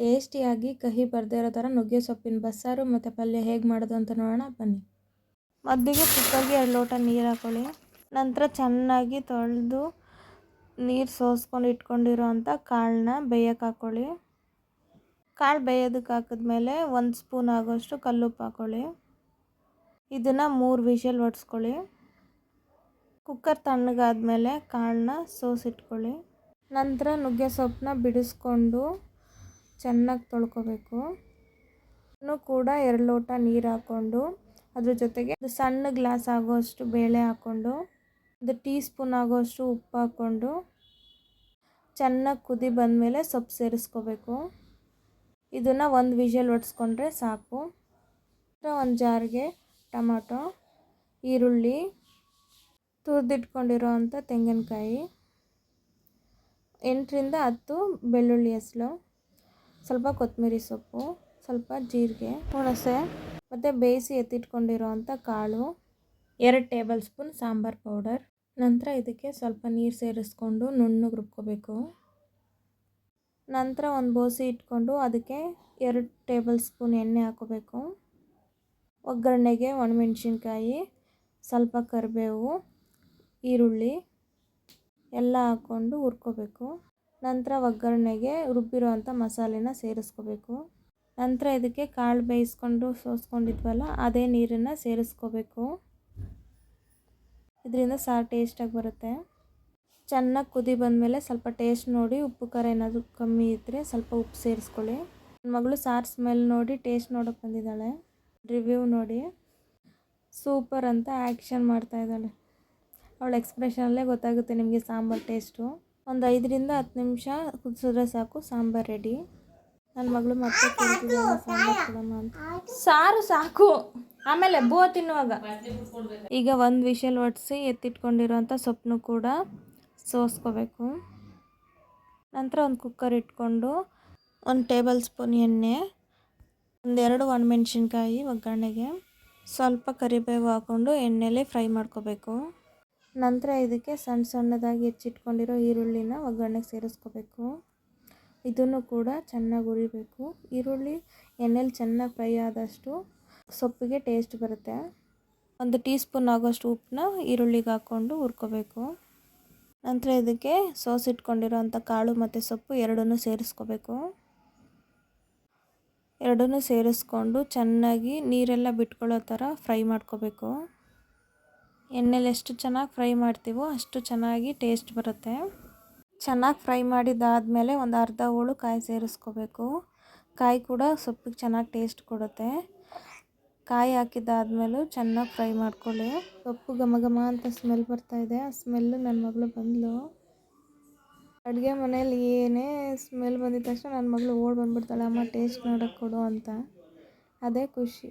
ಟೇಸ್ಟಿಯಾಗಿ ಕಹಿ ಬರದೇ ಇರೋ ಥರ ನುಗ್ಗೆ ಸೊಪ್ಪಿನ ಬಸ್ಸಾರು ಮತ್ತು ಪಲ್ಯ ಹೇಗೆ ಮಾಡೋದು ಅಂತ ನೋಡೋಣ, ಬನ್ನಿ. ಮೊದಲಿಗೆ ಕುಕ್ಕರ್ಗೆ ಎರಡು ಲೋಟ ನೀರು ಹಾಕೊಳ್ಳಿ. ನಂತರ ಚೆನ್ನಾಗಿ ತೊಳೆದು ನೀರು ಸೋಸ್ಕೊಂಡು ಇಟ್ಕೊಂಡಿರೋ ಅಂಥ ಕಾಳನ್ನ ಬೇಯಕ್ಕೆ ಹಾಕ್ಕೊಳ್ಳಿ ಕಾಳು ಬೇಯೋದಕ್ಕೆ ಹಾಕಿದ್ಮೇಲೆ ಒಂದು ಸ್ಪೂನ್ ಆಗೋಷ್ಟು ಕಲ್ಲುಪ್ಪು ಹಾಕ್ಕೊಳ್ಳಿ ಇದನ್ನು ಮೂರು ವಿಷಲ್ ಹೊಡ್ಸ್ಕೊಳ್ಳಿ ಕುಕ್ಕರ್ ತಣ್ಣಗಾದ್ಮೇಲೆ ಕಾಳನ್ನ ಸೋಸಿಟ್ಕೊಳ್ಳಿ ನಂತರ ನುಗ್ಗೆ ಸೊಪ್ಪನ್ನ ಬಿಡಿಸ್ಕೊಂಡು ಚೆನ್ನಾಗಿ ತೊಳ್ಕೊಬೇಕು. ಕೂಡ ಎರಡು ಲೋಟ ನೀರು ಹಾಕ್ಕೊಂಡು ಅದ್ರ ಜೊತೆಗೆ ಒಂದು ಸಣ್ಣ ಗ್ಲಾಸ್ ಆಗೋಷ್ಟು ಬೇಳೆ ಹಾಕ್ಕೊಂಡು, ಒಂದು ಟೀ ಸ್ಪೂನ್ ಆಗೋಷ್ಟು ಉಪ್ಪು ಹಾಕ್ಕೊಂಡು ಚೆನ್ನಾಗಿ ಕುದಿ ಬಂದಮೇಲೆ ಸೊಪ್ಪು ಸೇರಿಸ್ಕೋಬೇಕು. ಇದನ್ನು ಒಂದು ವಿಷಲ್ ಒಡ್ಸ್ಕೊಂಡ್ರೆ ಸಾಕು. ಒಂದು ಜಾರ್ಗೆ ಟೊಮೊಟೊ, ಈರುಳ್ಳಿ, ತುರಿದಿಟ್ಕೊಂಡಿರೋ ಅಂಥ ತೆಂಗಿನಕಾಯಿ, ಎಂಟರಿಂದ ಹತ್ತು ಬೆಳ್ಳುಳ್ಳಿ ಹೆಸಲು ಸ್ವಲ್ಪ ಕೊತ್ತಂಬರಿ ಸೊಪ್ಪು, ಸ್ವಲ್ಪ ಜೀರಿಗೆ, ಹುಣಸೆ, ಮತ್ತು ಬೇಯಿಸಿ ಎತ್ತಿಟ್ಕೊಂಡಿರೋ ಅಂಥ ಕಾಳು, ಎರಡು ಟೇಬಲ್ ಸ್ಪೂನ್ ಸಾಂಬಾರು ಪೌಡರ್. ನಂತರ ಇದಕ್ಕೆ ಸ್ವಲ್ಪ ನೀರು ಸೇರಿಸ್ಕೊಂಡು ನುಣ್ಣಗೆ ರುಬ್ಕೋಬೇಕು. ನಂತರ ಒಂದು ಬೋಸಿ ಇಟ್ಕೊಂಡು ಅದಕ್ಕೆ ಎರಡು ಟೇಬಲ್ ಸ್ಪೂನ್ ಎಣ್ಣೆ ಹಾಕೋಬೇಕು. ಒಗ್ಗರಣೆಗೆ ಒಣಮೆಣ್ಸಿನ್ಕಾಯಿ, ಸ್ವಲ್ಪ ಕರಿಬೇವು, ಈರುಳ್ಳಿ ಎಲ್ಲ ಹಾಕ್ಕೊಂಡು ಹುರ್ಕೋಬೇಕು. ನಂತರ ಒಗ್ಗರಣೆಗೆ ರುಬ್ಬಿರುವಂಥ ಮಸಾಲೆನ ಸೇರಿಸ್ಕೋಬೇಕು. ನಂತರ ಇದಕ್ಕೆ ಕಾಳು ಬೇಯಿಸ್ಕೊಂಡು ಸೋಸ್ಕೊಂಡಿದ್ವಲ್ಲ, ಅದೇ ನೀರನ್ನು ಸೇರಿಸ್ಕೋಬೇಕು. ಇದರಿಂದ ಸಾರು ಟೇಸ್ಟಾಗಿ ಬರುತ್ತೆ. ಚೆನ್ನಾಗಿ ಕುದಿ ಬಂದಮೇಲೆ ಸ್ವಲ್ಪ ಟೇಸ್ಟ್ ನೋಡಿ, ಉಪ್ಪು ಖಾರ ಏನಾದರೂ ಕಮ್ಮಿ ಇದ್ದರೆ ಸ್ವಲ್ಪ ಉಪ್ಪು ಸೇರಿಸ್ಕೊಳ್ಳಿ. ನನ್ನ ಮಗಳು ಸಾರು ಸ್ಮೆಲ್ ನೋಡಿ, ಟೇಸ್ಟ್ ನೋಡೋಕೆ ಬಂದಿದ್ದಾಳೆ. ರಿವ್ಯೂ ನೋಡಿ. ಸೂಪರ್ ಅಂತ ಆ್ಯಕ್ಷನ್ ಮಾಡ್ತಾ ಇದ್ದಾಳೆ. ಅವಳ ಎಕ್ಸ್ಪ್ರೆಷನಲ್ಲೇ ಗೊತ್ತಾಗುತ್ತೆ ನಿಮಗೆ ಸಾಂಬಾರು ಟೇಸ್ಟು. ಒಂದು ಐದರಿಂದ ಹತ್ತು ನಿಮಿಷ ಕುದಿಸಿದ್ರೆ ಸಾಕು, ಸಾಂಬಾರು ರೆಡಿ ನನ್ನ ಮಗಳು ಮತ್ತೆ ಸಾಂಬಾರು ಸಾರು ಸಾಕು. ಆಮೇಲೆ ಬೋ ತಿನ್ನುವಾಗ. ಈಗ ಒಂದು ವಿಷಲ್ ಒಡಿಸಿ ಎತ್ತಿಟ್ಕೊಂಡಿರೋಂಥ ಸೊಪ್ಪನ್ನು ಕೂಡ ಸೋಸ್ಕೋಬೇಕು. ನಂತರ ಒಂದು ಕುಕ್ಕರ್ ಇಟ್ಕೊಂಡು ಒಂದು ಟೇಬಲ್ ಸ್ಪೂನ್ ಎಣ್ಣೆ ಒಂದೆರಡು ಒಣಮೆಣ್ಸಿನ್ಕಾಯಿ ಒಗ್ಗರಣೆಗೆ. ಸ್ವಲ್ಪ ಕರಿಬೇವು ಹಾಕ್ಕೊಂಡು ಎಣ್ಣೆಲಿ ಫ್ರೈ ಮಾಡ್ಕೋಬೇಕು. ನಂತರ ಇದಕ್ಕೆ ಸಣ್ಣ ಸಣ್ಣದಾಗಿ ಹೆಚ್ಚಿಟ್ಕೊಂಡಿರೋ ಈರುಳ್ಳಿನ ಒಗ್ಗರಣೆಗೆ ಸೇರಿಸ್ಕೋಬೇಕು. ಇದನ್ನು ಕೂಡ ಚೆನ್ನಾಗಿ ಹುರಿಬೇಕು. ಈರುಳ್ಳಿ ಎಣ್ಣೆಲಿ ಚೆನ್ನಾಗಿ ಫ್ರೈ ಆದಷ್ಟು ಸೊಪ್ಪಿಗೆ ಟೇಸ್ಟ್ ಬರುತ್ತೆ. ಒಂದು ಟೀ ಸ್ಪೂನ್ ಆಗೋಷ್ಟು ಉಪ್ಪನ್ನ ಈರುಳ್ಳಿಗೆ ಹಾಕ್ಕೊಂಡು ಹುರ್ಕೋಬೇಕು. ನಂತರ ಇದಕ್ಕೆ ಸೋಸ್ ಅಂಥ ಕಾಳು ಮತ್ತು ಸೊಪ್ಪು ಎರಡನ್ನೂ ಸೇರಿಸ್ಕೋಬೇಕು. ಎರಡನ್ನೂ ಸೇರಿಸ್ಕೊಂಡು ಚೆನ್ನಾಗಿ ನೀರೆಲ್ಲ ಬಿಟ್ಕೊಳ್ಳೋ ಥರ ಫ್ರೈ ಮಾಡ್ಕೋಬೇಕು. ಎಣ್ಣೆಲಿ ಎಷ್ಟು ಚೆನ್ನಾಗಿ ಫ್ರೈ ಮಾಡ್ತೀವೋ ಅಷ್ಟು ಚೆನ್ನಾಗಿ ಟೇಸ್ಟ್ ಬರುತ್ತೆ. ಚೆನ್ನಾಗಿ ಫ್ರೈ ಮಾಡಿದ್ದಾದಮೇಲೆ ಒಂದು ಅರ್ಧ ಹೋಳು ಕಾಯಿ ಸೇರಿಸ್ಕೋಬೇಕು. ಕಾಯಿ ಕೂಡ ಸೊಪ್ಪಿಗೆ ಚೆನ್ನಾಗಿ ಟೇಸ್ಟ್ ಕೊಡುತ್ತೆ. ಕಾಯಿ ಹಾಕಿದ್ದಾದ್ಮೇಲೂ ಚೆನ್ನಾಗಿ ಫ್ರೈ ಮಾಡ್ಕೊಳ್ಳಿ. ಸೊಪ್ಪು ಘಮ ಘಮ ಅಂತ ಸ್ಮೆಲ್ ಬರ್ತಾಯಿದೆ ಆ ಸ್ಮೆಲ್ಲು ನನ್ನ ಮಗಳು ಬಂದಳು ಅಡುಗೆ ಮನೇಲಿ ಏನೇ ಸ್ಮೆಲ್ ಬಂದಿದ ತಕ್ಷಣ ನನ್ನ ಮಗಳು ಓಡಿ ಬಂದ್ಬಿಡ್ತಾಳೆ. ಅಮ್ಮ ಟೇಸ್ಟ್ ನೋಡೋಕ್ಕೆ ಕೊಡು ಅಂತ. ಅದೇ ಖುಷಿ.